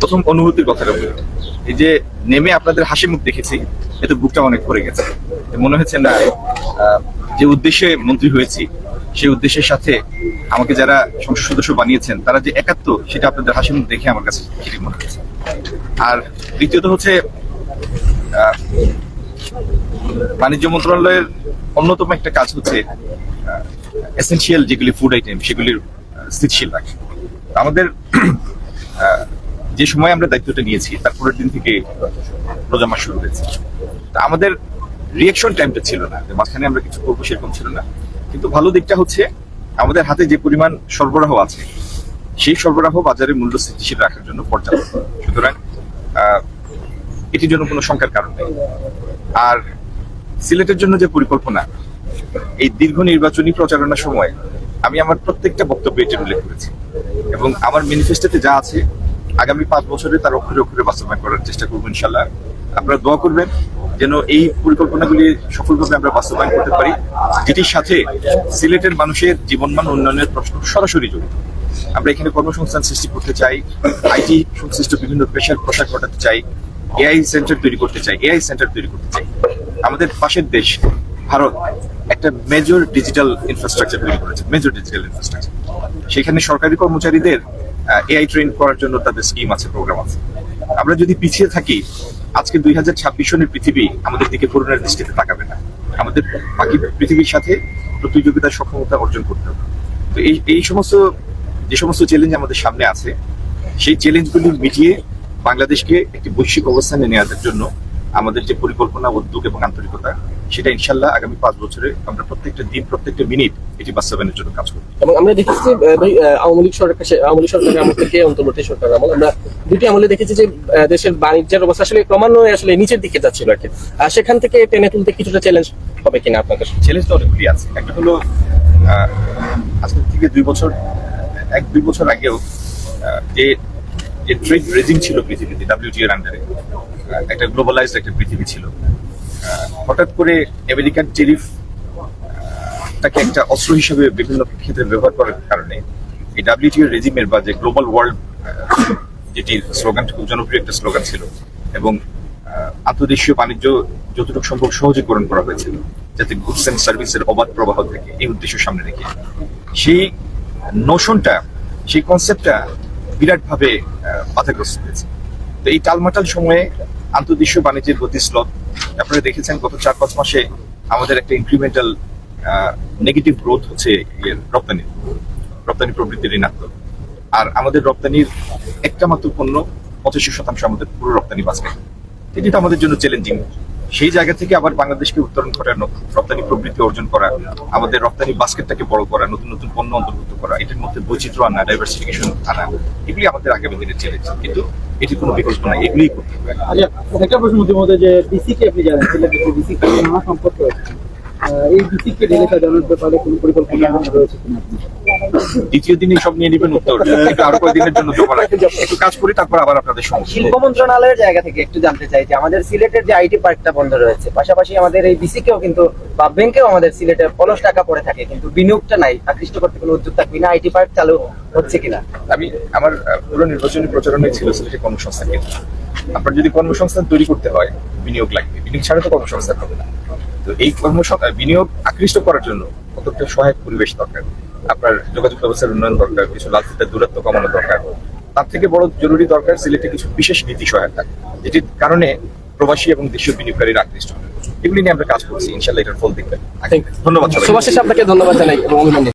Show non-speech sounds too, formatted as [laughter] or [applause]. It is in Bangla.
প্রথম অনুভূতির কথাটা বলি। এই যে নেমে আপনাদের হাসি মুখ দেখেছি, এতে বুকটা অনেক পড়ে গেছে। মনে হয়েছে না যে উদ্দেশ্যে মন্ত্রী হয়েছি, সেই উদ্দেশ্যের সাথে আমাকে যারা সংসদ সদস্য বানিয়েছেন, তারা যে একাত্ম, সেটা আপনাদের হাসি মুখ দেখে আমার কাছে মনে হয়েছে আর দ্বিতীয়ত হচ্ছে বাণিজ্য মন্ত্রণালয়ের অন্যতম একটা কাজ হচ্ছে এসেনশিয়াল যেগুলি ফুড আইটেম সেগুলির স্থিতিশীল রাখে। আমাদের যে সময় আমরা দায়িত্বটা নিয়েছি, তার পরের দিন থেকে রোজা শুরু হয়েছে। তা আমাদের রিয়েকশন টাইমটা ছিল না। মাঝখানে আমরা কিছু করব সেরকম ছিল না। কিন্তু ভালো দিকটা হচ্ছে, আমাদের হাতে যে পরিমাণ সরবরাহ আছে, সেই সরবরাহ বাজারে মূল্য স্থিতিশীল রাখার জন্য পর্যাপ্ত। সুতরাং এটির জন্য কোনো শঙ্কার কারণ নেই। আর সিলেটের জন্য যে পরিকল্পনা, এই দীর্ঘ নির্বাচনী প্রচারণার সময় আমি আমার প্রত্যেকটা বক্তব্যে এটি উল্লেখ করেছি। এবং আমার ম্যানিফেস্টোতে যা আছে আগামী পাঁচ বছরে তার অক্ষরে অক্ষরে বাস্তবায়ন করার চেষ্টা করব ইনশাল্লাহ আপনারা দোয়া করবেন যেন এই পরিকল্পনাগুলি সফলভাবে আমরা বাস্তবায়ন করতে পারি, যেটির সাথে সিলেটের মানুষের জীবনমান উন্নয়নের প্রশ্ন সরাসরি জড়িত। আমরা এখানে কর্মসংস্থান সৃষ্টি করতে চাই, আইটি সংশ্লিষ্ট বিভিন্ন পেশার প্রসার ঘটাতে চাই, এআই সেন্টার তৈরি করতে চাই, এআই সেন্টার তৈরি করতে চাই। আমাদের পাশের দেশ, ভারত, একটা মেজর ডিজিটাল ইনফ্রাস্ট্রাকচার তৈরি করেছে মেজর ডিজিটাল ইনফ্রাস্ট্রাকচার সেখানে সরকারি কর্মচারীদের এআই ট্রেন করার জন্য তাদের স্কিম আছে প্রোগ্রাম আছে। আমরা যদি পিছিয়ে থাকি, আজকে দুই হাজার ছাব্বিশ সনের পৃথিবী আমাদের দিকে করোনার দৃষ্টিতে তাকাবে না। আমাদের বাকি পৃথিবীর সাথে প্রতিযোগিতার সক্ষমতা অর্জন করতে হবে। তো এই এই সমস্ত, যে সমস্ত চ্যালেঞ্জ আমাদের সামনে আছে, সেই চ্যালেঞ্জগুলি মিটিয়ে বাংলাদেশকে একটি বৈশ্বিক অবস্থানে নেওয়ার জন্য আমাদের যে পরিকল্পনা, উদ্যোগ এবং আন্তরিকতা, সেটা ইনশাল্লাহ আগামী পাঁচ বছরে আমরা প্রত্যেকটা দিন, প্রত্যেকটা মিনিট এটি বাস্তবায়নের জন্য কাজ করব। এবং আমরা দেখেছি ভাই আওয়ামী লীগ সরকার আওয়ামী লীগ সরকারের আমল থেকে অন্তর্বর্তী সরকার আমল আমরা দুটি আমলে দেখেছি যে দেশের বাণিজ্যের অবস্থা আসলে ক্রমান্বয়ে আসলে নিচের দিকে যাচ্ছিল আর কি। আর সেখান থেকে টেনে তুলতে কিছুটা চ্যালেঞ্জ হবে কিনা আপনাদের? চ্যালেঞ্জ তো অনেকগুলি আছে। একটা হলো আহ, আজকে থেকে দুই বছর এক দুই বছর আগেও যে যে ট্রেড রেজিম ছিল পৃথিবীতে ডাব্লিউটি এর আন্ডারে একটা গ্লোবালাইজড একটা পৃথিবী ছিল। হঠাৎ করে আমেরিকান টেরিফ তাকে একটা অস্ত্র হিসেবে বিভিন্ন ক্ষেত্রে ব্যবহার করার কারণে এই ডাব্লিউটি এর রেজিমের বা যে গ্লোবাল ওয়ার্ল্ড যেটি স্লোগান, খুব জনপ্রিয় একটা স্লোগান ছিল এবং আন্তর্দেশীয় বাণিজ্য যতটুকু সম্ভব সহজীকরণ করা হয়েছিল যাতে গুডস অ্যান্ড সার্ভিসের অবাধ প্রবাহ থাকে এই উদ্দেশ্য সামনে রেখে। সেই নোশনটা সেই কনসেপ্টটা বিরাটভাবে বাধাগ্রস্ত হয়েছে। তো এই টালমাটাল সময়ে আন্তর্দেশীয় বাণিজ্যের গতি স্লথ আপনারা দেখেছেন গত চার পাঁচ মাসে আমাদের একটা ইনক্রিমেন্টাল নেগেটিভ গ্রোথ হচ্ছে রপ্তানি রপ্তানি প্রবৃত্তি ঋণাত্মক। আর আমাদের রপ্তানির একটা মাত্র পণ্য পঁচাশি শতাংশ আমাদের পুরো রপ্তানি বাঁচবে এটি তো আমাদের জন্য চ্যালেঞ্জিং সেই জায়গা থেকে আবার বাংলাদেশকে উত্তরণ ঘটানো রপ্তানি প্রবৃত্তি অর্জন করা, আমাদের রপ্তানি বাস্কেটটাকে বড় করা, নতুন নতুন পণ্য অন্তর্ভুক্ত করা, এটার মধ্যে বৈচিত্র্য আনা ডাইভার্সিফিকেশন আনা, এগুলি আমাদের আগামী দিনের চ্যালেঞ্জ কিন্তু এটি কোনো বিকল্প নাই এগুলিই করতে হবে। আচ্ছা একটা প্রশ্ন মধ্যে যে বিসিকে আপনি জানেন এই বিসিকে ঢেলে সাজানোর ব্যাপারে কোনো পরিকল্পনা রয়েছে কিনা? দ্বিতীয় দিনে সব নিয়ে নেবেন উত্তর। [laughs] আরও কয়েকদিনের জন্য [laughs] একটু কাজ করি তারপর আবার আপনাদের সমস্যা শিল্প মন্ত্রণালয়ের জায়গা থেকে একটু জানতে চাই যে আমাদের সিলেটের যে আইটি পার্কটা বন্ধ রয়েছে পাশাপাশি আমাদের এই বিসিকেও কিন্তু বা ব্যাংকেও আমাদের সিলেটে পলস টাকা পড়ে থাকে কিন্তু বিনিয়োগটা নাই। আকৃষ্ট করতে কোনো উদ্যোগ থাকবে না? আইটি পার্ক চালু হচ্ছে কিনা? আমি আমার পুরো নির্বাচনী প্রচারণায় ছিল সিলেটে কর্মসংস্থান কেন্দ্র। আপনার যদি কর্মসংস্থান তৈরি করতে হয় বিনিয়োগ লাগবে। বিনিয়োগ ছাড়া তো কর্মসংস্থান হবে না। তো এই কর্মসংস্থান বিনিয়োগ আকৃষ্ট করার জন্য কতটা সহায়ক পরিবেশ দরকার? আপনার যোগাযোগ ব্যবস্থার উন্নয়ন দরকার কিছু লালফিতার দূরত্ব কমানো দরকার। তার থেকে বড় জরুরি দরকার সিলেটে কিছু বিশেষ নীতি সহায়তা যেটির কারণে প্রবাসী এবং দেশীয় বিনিয়োগকারীরা আকৃষ্ট এগুলি নিয়ে আমরা কাজ করছি। ইনশাল্লাহ এটার ফল দেখবেন। ধন্যবাদ সবাই সুভাষিস আপনাকে ধন্যবাদ জানাই